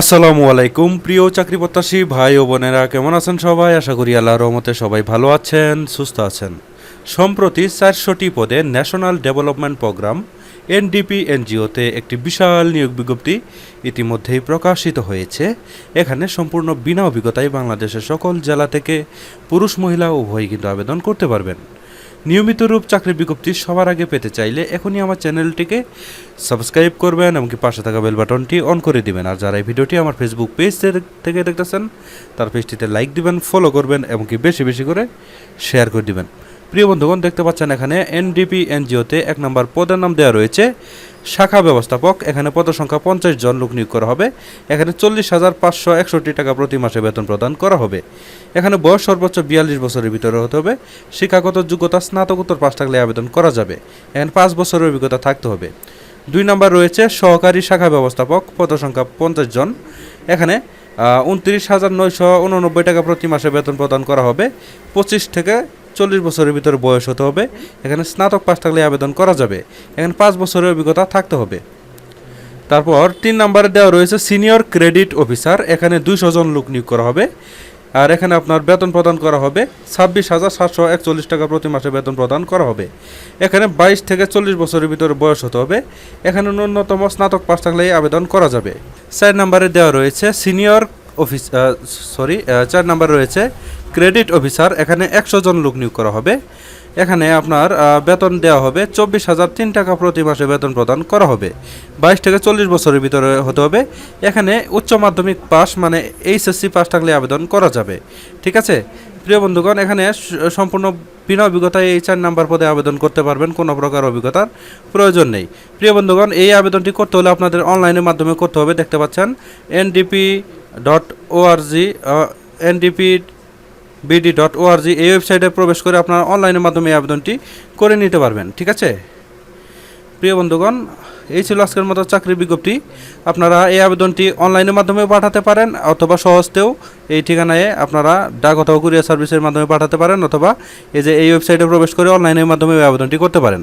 আসসালামু আলাইকুম, প্রিয় চাকরি প্রত্যাশী ভাই ও বোনেরা, কেমন আছেন সবাই? আশা করি আল্লাহর রহমতে সবাই ভালো আছেন, সুস্থ আছেন। সম্প্রতি চারশোটি পদে ন্যাশনাল ডেভেলপমেন্ট প্রোগ্রাম, এনডিপি এনজিওতে একটি বিশাল নিয়োগ বিজ্ঞপ্তি ইতিমধ্যেই প্রকাশিত হয়েছে। এখানে সম্পূর্ণ বিনা অভিজ্ঞতায় বাংলাদেশের সকল জেলা থেকে পুরুষ, মহিলা, উভয়ই কিন্তু আবেদন করতে পারবেন। নিয়মিত রূপ চাকরির বিজ্ঞপ্তি সবার আগে পেতে চাইলে এখনই আমার চ্যানেলটিকে সাবস্ক্রাইব করবেন এমনকি পাশে থাকা বেল বাটনটি অন করে দিবেন। আর যারা এই ভিডিওটি আমার ফেসবুক পেজ থেকে দেখতেছেন, তার পেজটিতে লাইক দিবেন ফলো করবেন এমনকি বেশি বেশি করে শেয়ার করে দিবেন। প্রিয় বন্ধুগণ, দেখতে পাচ্ছেন এখানে এনডিপি এনজিওতে এক নম্বর পদের নাম দেওয়া রয়েছে, শাখা ব্যবস্থাপক। এখানে পদ সংখ্যা পঞ্চাশ জন লোক নিয়োগ করা হবে। এখানে চল্লিশ হাজার পাঁচশো একষট্টি টাকা প্রতি মাসে বেতন প্রদান করা হবে। এখানে বয়স সর্বোচ্চ বিয়াল্লিশ বছরের ভিতরে হতে হবে। শিক্ষাগত যোগ্যতা, স্নাতকোত্তর পাশ থাকলে আবেদন করা যাবে। এখানে পাঁচ বছরের অভিজ্ঞতা থাকতে হবে। দুই নম্বর রয়েছে সহকারী শাখা ব্যবস্থাপক পদ সংখ্যা পঞ্চাশ জন। এখানে উনত্রিশ হাজার নয়শো উননব্বই টাকা প্রতি মাসে বেতন প্রদান করা হবে। পঁচিশ থেকে চল্লিশ বছরের ভিতরে বয়স হতে হবে। এখানে স্নাতক পাশ থাকলে আবেদন করা যাবে। এখানে পাঁচ বছরের অভিজ্ঞতা থাকতে হবে। তারপর তিন নম্বরে দেওয়া রয়েছে সিনিয়র ক্রেডিট অফিসার। এখানে দুইশো জন লোক নিয়োগ করা হবে। আর এখানে আপনার বেতন প্রদান করা হবে। ছাব্বিশ হাজার সাতশো একচল্লিশ টাকা প্রতি মাসে বেতন প্রদান করা হবে। এখানে বাইশ থেকে চল্লিশ বছরের ভিতরে বয়স হতে হবে। এখানে ন্যূনতম স্নাতক পাশ থাকলেই আবেদন করা যাবে। চার নম্বরে দেওয়া রয়েছে সিনিয়র অফিস সরি চার নাম্বার রয়েছে ক্রেডিট অফিসার এখানে একশো জন লোক নিয়োগ করা হবে। এখানে আপনার বেতন দেওয়া হবে চব্বিশ হাজার তিন টাকা প্রতি মাসে বেতন প্রদান করা হবে। বাইশ থেকে চল্লিশ বছরের ভিতরে হতে হবে। এখানে উচ্চ মাধ্যমিক পাস মানে এইচএসসি পাস থাকলে আবেদন করা যাবে। ঠিক আছে? প্রিয় বন্ধুগণ, এখানে সম্পূর্ণ বিনা অভিজ্ঞতায় এই চার নাম্বার পদে আবেদন করতে পারবেন। কোনো প্রকার অভিজ্ঞতার প্রয়োজন নেই। প্রিয় বন্ধুগণ, এই আবেদনটি করতে হলে আপনাদের অনলাইনের মাধ্যমে করতে হবে। দেখতে পাচ্ছেন NDP dot org NDP BD dot org এই ওয়েবসাইটে প্রবেশ করে আপনারা অনলাইনের মাধ্যমে এই আবেদনটি করে নিতে পারবেন, ঠিক আছে? প্রিয় বন্ধুগণ, এই ছিল আজকের মতো চাকরির বিজ্ঞপ্তি। আপনারা এই আবেদনটি অনলাইনের মাধ্যমে পাঠাতে পারেন অথবা সহজতেও এই ঠিকানায় আপনারা ডাক অথবা কুরিয়ার সার্ভিসের মাধ্যমে পাঠাতে পারেন অথবা এই যে এই ওয়েবসাইটে প্রবেশ করে অনলাইনের মাধ্যমে এই আবেদনটি করতে পারেন।